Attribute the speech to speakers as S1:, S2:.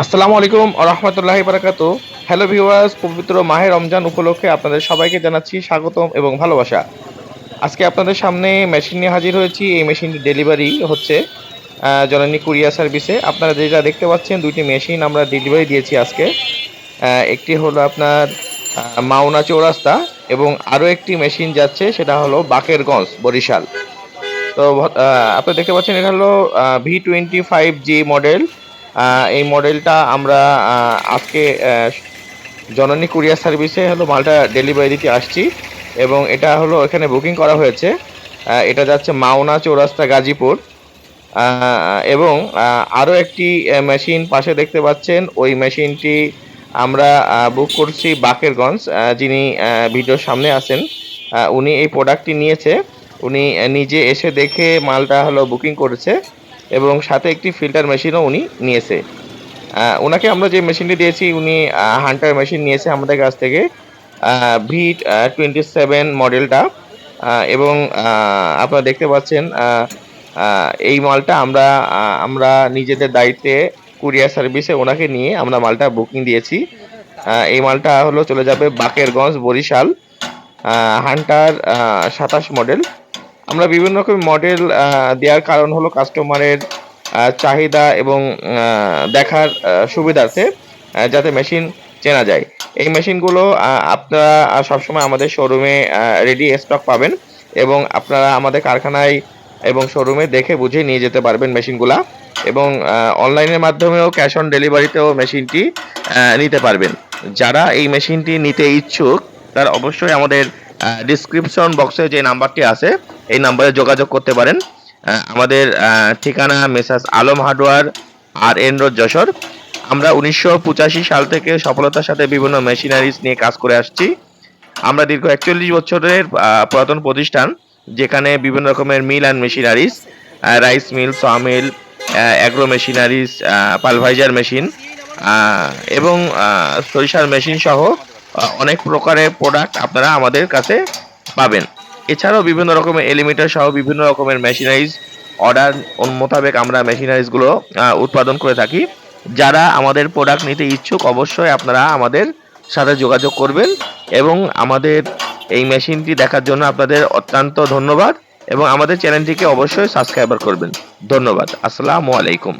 S1: আসসালামু আলাইকুম রহমতুল্লাহ বারাকাত। Hello viewers পবিত্র মাহে রমজান উপলক্ষে আপনাদের সবাইকে জানাচ্ছি স্বাগতম এবং ভালোবাসা। আজকে আপনাদের সামনে মেশিন নিয়ে হাজির হয়েছি। এই মেশিনটি ডেলিভারি হচ্ছে জননী কুরিয়ার সার্ভিসে। আপনারা যেটা দেখতে পাচ্ছেন, দুইটি মেশিন আমরা ডেলিভারি দিয়েছি আজকে। একটি হলো আপনার মাওনা চৌরাস্তা এবং আরও একটি মেশিন যাচ্ছে, সেটা হলো বাকেরগঞ্জ, বরিশাল। তো আপনারা দেখতে পাচ্ছেন, এটা হলো V twenty five G model এই মডেলটা আমরা আজকে জননী কুরিয়ার সার্ভিসে হলো মালটা ডেলিভারি দিতে আসছি এবং এটা হলো এখানে বুকিং করা হয়েছে। এটা যাচ্ছে মাওনা চৌরাস্তা গাজীপুর। এবং আরও একটি মেশিন পাশে দেখতে পাচ্ছেন, ওই মেশিনটি আমরা বুক করছি বাকেরগঞ্জ যিনি ভিডিওর সামনে আছেন। উনি এই প্রোডাক্টটি নিয়েছে। উনি নিজে এসে দেখে মালটা হলো বুকিং করেছে। এবং সাথে একটি ফিল্টার মেশিনও উনি নিয়েছে। ওনাকে আমরা যে মেশিনটি দিয়েছি, উনি হান্টার মেশিন নিয়েছে আমাদের কাছ থেকে ভি টোয়েন্টি সেভেন মডেলটা এবং আপনারা দেখতে পাচ্ছেন এই মালটা আমরা আমরা নিজেদের দায়িত্বে কুরিয়ার সার্ভিসে ওনাকে নিয়ে আমরা মালটা বুকিং দিয়েছি। এই মালটা হলো চলে যাবে বাকেরগঞ্জ বরিশাল হান্টার সাতাশ মডেল আমরা বিভিন্ন রকম মডেল দেওয়ার কারণ হলো কাস্টমারের চাহিদা এবং দেখার সুবিধার্থে যাতে মেশিন চেনা যায়। এই মেশিনগুলো আপনারা সবসময় আমাদের শোরুমে রেডি স্টক পাবেন এবং আপনারা আমাদের কারখানায় এবং শোরুমে দেখে বুঝে নিয়ে যেতে পারবেন মেশিনগুলা এবং অনলাইনের মাধ্যমেও ক্যাশ অন ডেলিভারিতেও মেশিনটি নিতে পারবেন। যারা এই মেশিনটি নিতে ইচ্ছুক, তারা অবশ্যই আমাদের ডিসক্রিপশন বক্সে যে নাম্বারটি আছে, এই নাম্বারে যোগাযোগ করতে পারেন। আমাদের ঠিকানা messrs Alam hardware, R N road Jessore. আমরা উনিশশো পঁচাশি সাল থেকে সফলতার সাথে বিভিন্ন মেশিনারিজ নিয়ে কাজ করে আসছি। আমরা দীর্ঘ একচল্লিশ বছরের পুরাতন প্রতিষ্ঠান, যেখানে বিভিন্ন রকমের mill and machineries rice mill sawmill agro machineries pulverizer machine এবং সরিষার মেশিন সহ অনেক প্রকারের প্রোডাক্ট আপনারা আমাদের কাছে পাবেন। এছাড়াও বিভিন্ন রকমের এলিমিটার সহ বিভিন্ন রকমের মেশিনারিজ অর্ডার মোতাবেক আমরা মেশিনারিজগুলো উৎপাদন করে থাকি। যারা আমাদের প্রোডাক্ট নিতে ইচ্ছুক, অবশ্যই আপনারা আমাদের সাথে যোগাযোগ করবেন এবং আমাদের এই মেশিনটি দেখার জন্য আপনাদের অত্যন্ত ধন্যবাদ এবং আমাদের চ্যানেলটিকে অবশ্যই সাবস্ক্রাইবার করবেন। ধন্যবাদ। আসসালামু আলাইকুম।